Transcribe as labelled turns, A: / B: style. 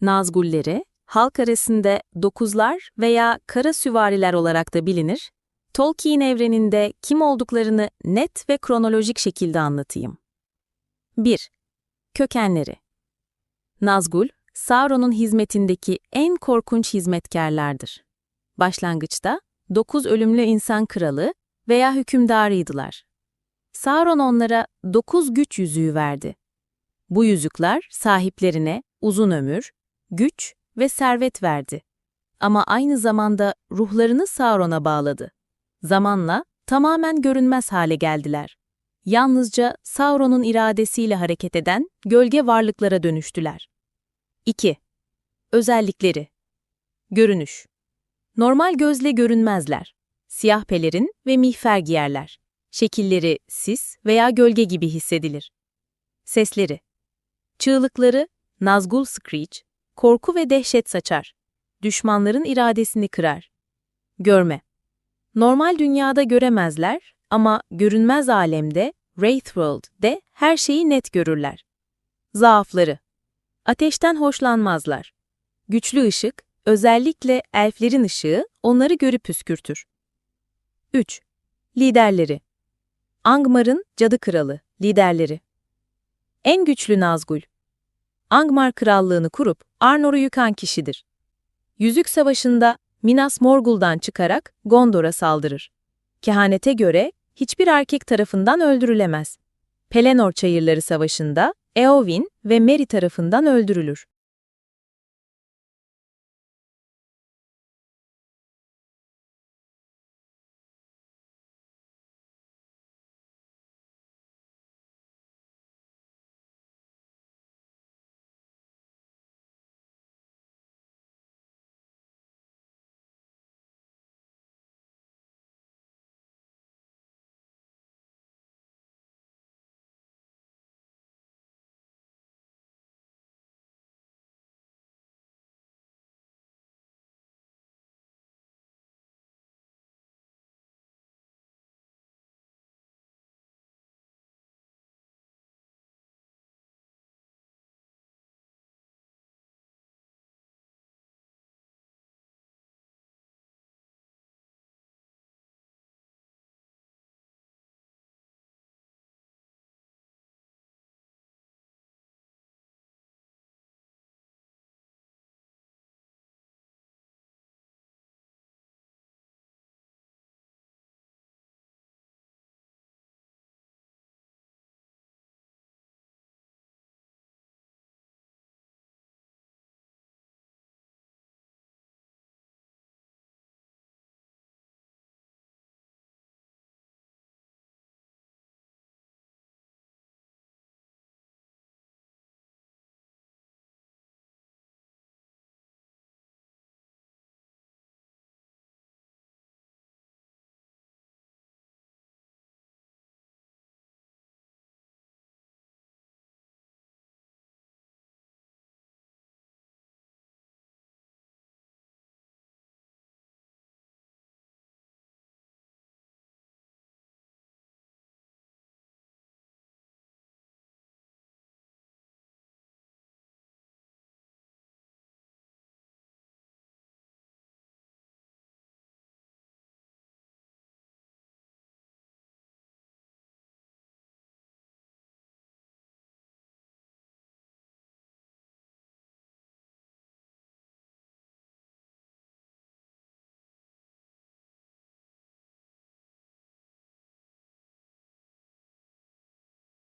A: Nazgulleri, halk arasında dokuzlar veya kara süvariler olarak da bilinir, Tolkien evreninde kim olduklarını net ve kronolojik şekilde anlatayım. 1. Kökenleri Nazgul, Sauron'un hizmetindeki en korkunç hizmetkarlardır. Başlangıçta, dokuz ölümlü insan kralı veya hükümdarıydılar. Sauron onlara dokuz güç yüzüğü verdi. Bu yüzükler sahiplerine uzun ömür, güç ve servet verdi. Ama aynı zamanda ruhlarını Sauron'a bağladı. Zamanla tamamen görünmez hale geldiler. Yalnızca Sauron'un iradesiyle hareket eden gölge varlıklara dönüştüler. 2. Özellikleri Görünüş Normal gözle görünmezler. Siyah pelerin ve mihfer giyerler. Şekilleri sis veya gölge gibi hissedilir. Sesleri Çığlıkları Nazgul Screech, korku ve dehşet saçar. Düşmanların iradesini kırar. Görme Normal dünyada göremezler ama görünmez alemde, Wraithworld'de her şeyi net görürler. Zaafları Ateşten hoşlanmazlar. Güçlü ışık, özellikle elflerin ışığı onları görüp püskürtür. 3. Liderleri Angmar'ın Cadı Kralı, liderleri. En güçlü Nazgul. Angmar krallığını kurup Arnor'u yıkan kişidir. Yüzük Savaşı'nda Minas Morgul'dan çıkarak Gondor'a saldırır. Kehanete göre hiçbir erkek tarafından öldürülemez. Pelennor Çayırları Savaşı'nda Eowyn ve Merry tarafından öldürülür.